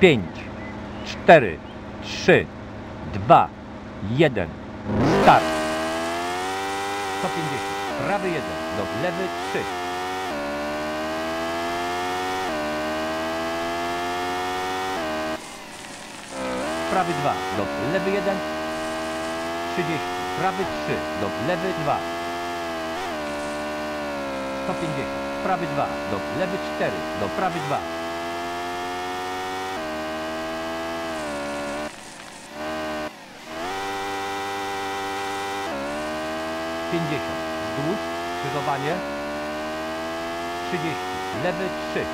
5, 4, 3, 2, 1. Start. 150. Prawy 1, do lewy 3. Prawy 2, do lewy 1. 30. Prawy 3, do lewy 2. 150. Prawy 2, do lewy 4, do prawy 2. Pięćdziesiąt. Wzdłuż, skrzyżowanie. Trzydzieści. Lewy trzy.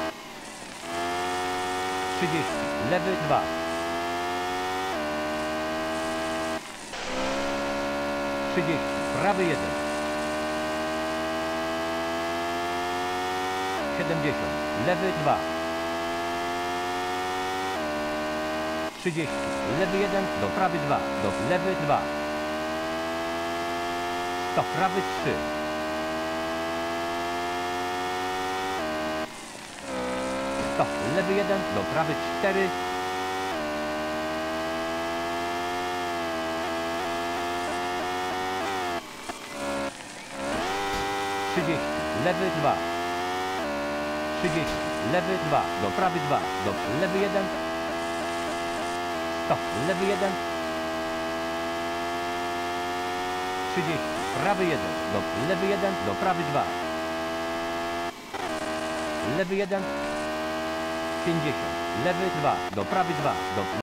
Trzydzieści. Lewy dwa. Trzydzieści. Prawy jeden. Siedemdziesiąt. Lewy dwa. Trzydzieści. Lewy jeden, do prawy dwa. Do lewy dwa. Stop, prawy 3. Stop, lewy 1, do prawy 4. Trzydzieści, lewy 2. Trzydzieści, lewy 2, do prawy 2, do lewy 1. Stop, lewy 1. 30, prawy 1, do lewy 1, do prawy 2. Lewy 1, 50, lewy 2, do prawy 2, do